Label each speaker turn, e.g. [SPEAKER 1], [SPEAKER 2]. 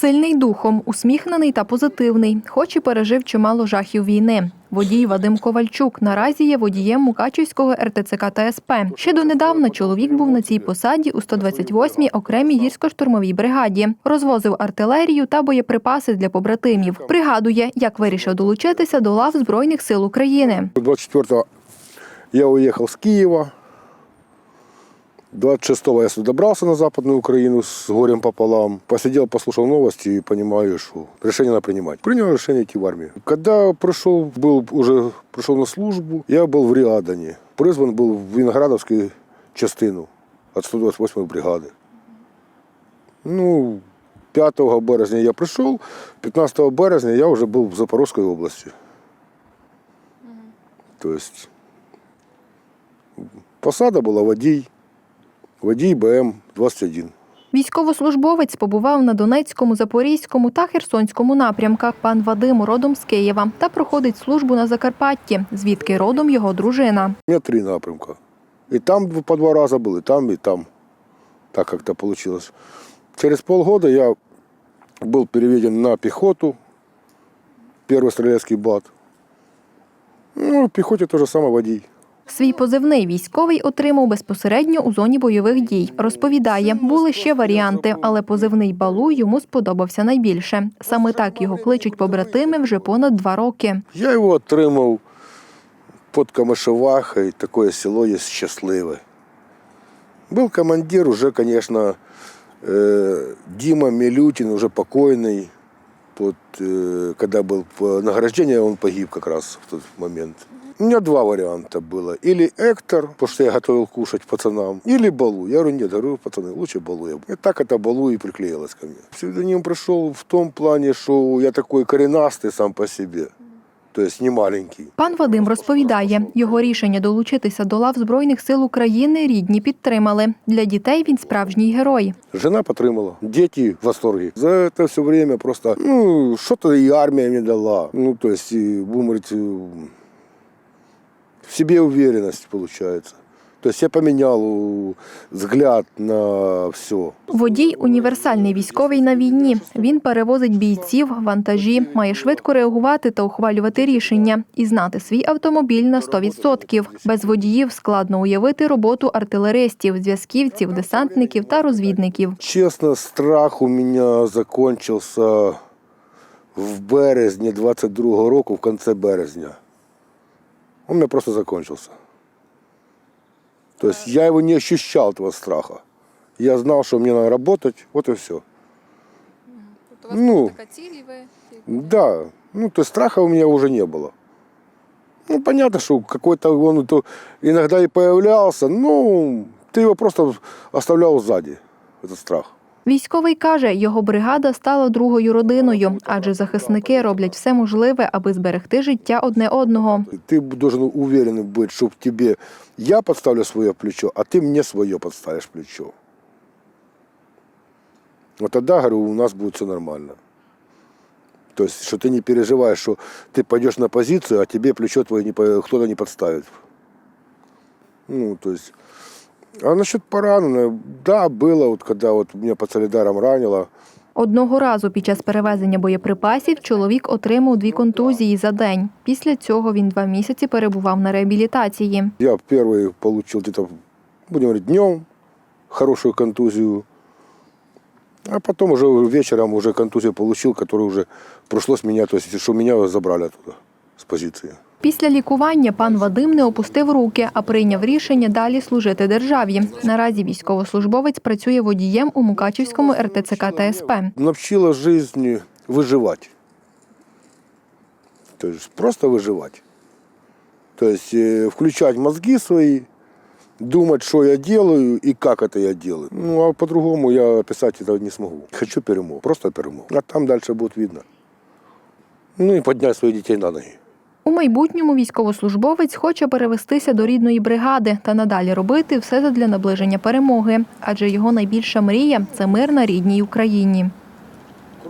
[SPEAKER 1] Сильний духом, усміхнений та позитивний, хоч і пережив чимало жахів війни. Водій Вадим Ковальчук наразі є водієм Мукачівського РТЦК та СП. Ще донедавна чоловік був на цій посаді у 128-й окремій гірсько-штурмовій бригаді. Розвозив артилерію та боєприпаси для побратимів. Пригадує, як вирішив долучитися до лав Збройних сил України.
[SPEAKER 2] 24-го я уехал с Киева. 26-го я сюда добрался на Западную Украину с горем пополам. Посидел, послушал новости и понимаю, что решение надо принимать. Принял решение идти в армию. Когда пришел, был уже пришел на службу, я был в Риадане. Призван был в Виноградовскую частину от 128 бригады. Ну, 5 березня я прийшов, 15 березня я вже був в Запорізькій області. Тобто посада була водій, водій БМ-21.
[SPEAKER 1] Військовослужбовець побував на Донецькому, Запорізькому та Херсонському напрямках. Пан Вадим родом з Києва та проходить службу на Закарпатті, звідки родом його дружина.
[SPEAKER 2] У меня три напрямка. И там по два раза был, и там, и там. Так как-то получилось. Через полгода я был переведен на пехоту, первый стрелецкий бат. Ну, в пехоте то же самое водій.
[SPEAKER 1] Свій позивний військовий отримав безпосередньо у зоні бойових дій. Розповідає, були ще варіанти, але позивний балу йому сподобався найбільше. Саме так його кличуть побратими вже понад два роки.
[SPEAKER 2] Я його отримав під Камишевахою, таке село є щасливе. Був командир, уже, конечно, э, Дима Милютин, уже покойный Вот, э, когда был в награждении, он погиб как раз в тот момент. У меня два варианта было. Или Эктор, потому что я готовил кушать пацанам, или Балу. Я говорю, нет, говорю, пацаны, лучше Балу. И так это Балу и приклеилось ко мне. Псевдоним пришел в том плане, что я такой коренастый сам по себе. То есть не маленький.
[SPEAKER 1] Пан Вадим розповідає, його рішення долучитися до лав Збройних сил України рідні підтримали. Для дітей він справжній герой.
[SPEAKER 2] Жена потримала, діти в восторгі. За це все время просто, ну, що то і армія мне дала. Ну, тобто, есть, и, будем говорить, э, в себе уверенность получается. То есть я поменял э, взгляд на все.
[SPEAKER 1] Водій універсальний військовий на війні. Він перевозить бійців, вантажі, має швидко реагувати та ухвалювати рішення і знати свій автомобіль на 100%. Без водіїв складно уявити роботу артилеристів, зв'язківців, десантників та розвідників.
[SPEAKER 2] Честно, страх у меня закончился в березні 22 року, в конце березня. Он у меня просто закончился. То есть я его не ощущал, этого страха. Я знал, что мне надо работать, вот и все. Ну. Да, ну то есть страха у меня уже не было. Ну, понятно, что какой-то он то иногда и появлялся, ну, ты его просто оставлял сзади, этот страх.
[SPEAKER 1] Військовий каже, його бригада стала другою родиною, адже захисники роблять все можливе, аби зберегти життя одне одного.
[SPEAKER 2] Ты должен уверен быть, что в тебе я подставлю свое плечо, а ты мне свое подставишь плечо. Вот тогда, говорю, у нас будет все нормально. То есть, что ты не переживаешь, что ты пойдешь на позицию, а тебе плечо твое не, по- кто-то не подставит. Ну, то есть... а насчет пораненого, да, было, вот когда вот меня под Солидаром ранило,
[SPEAKER 1] Одного разу під час перевезення боєприпасів чоловік отримав дві контузії за день. Після цього він два місяці перебував на реабілітації.
[SPEAKER 2] Я первый получил где-то, будем говорить, днем хорошую контузию. А потом уже вечером уже получил, которую уже пришлось меня, то есть, что забрали оттуда, с позиции.
[SPEAKER 1] Після лікування пан Вадим не опустив руки, а прийняв рішення далі служити державі. Наразі військовослужбовець працює водієм у Мукачівському РТЦК та СП.
[SPEAKER 2] Научила жизнь выживать. То есть просто выживать. То есть э, включать мозги свои, думать, что я делаю и как это я делаю. Ну, а по-другому я описать это не смогу. Хочу перемог, просто перемог. А там дальше будет видно. Ну и поднять своих детей на ноги.
[SPEAKER 1] У майбутньому військовослужбовець хоче перевестися до рідної бригади та надалі робити все задля наближення перемоги, адже його найбільша мрія це мир на рідній Україні.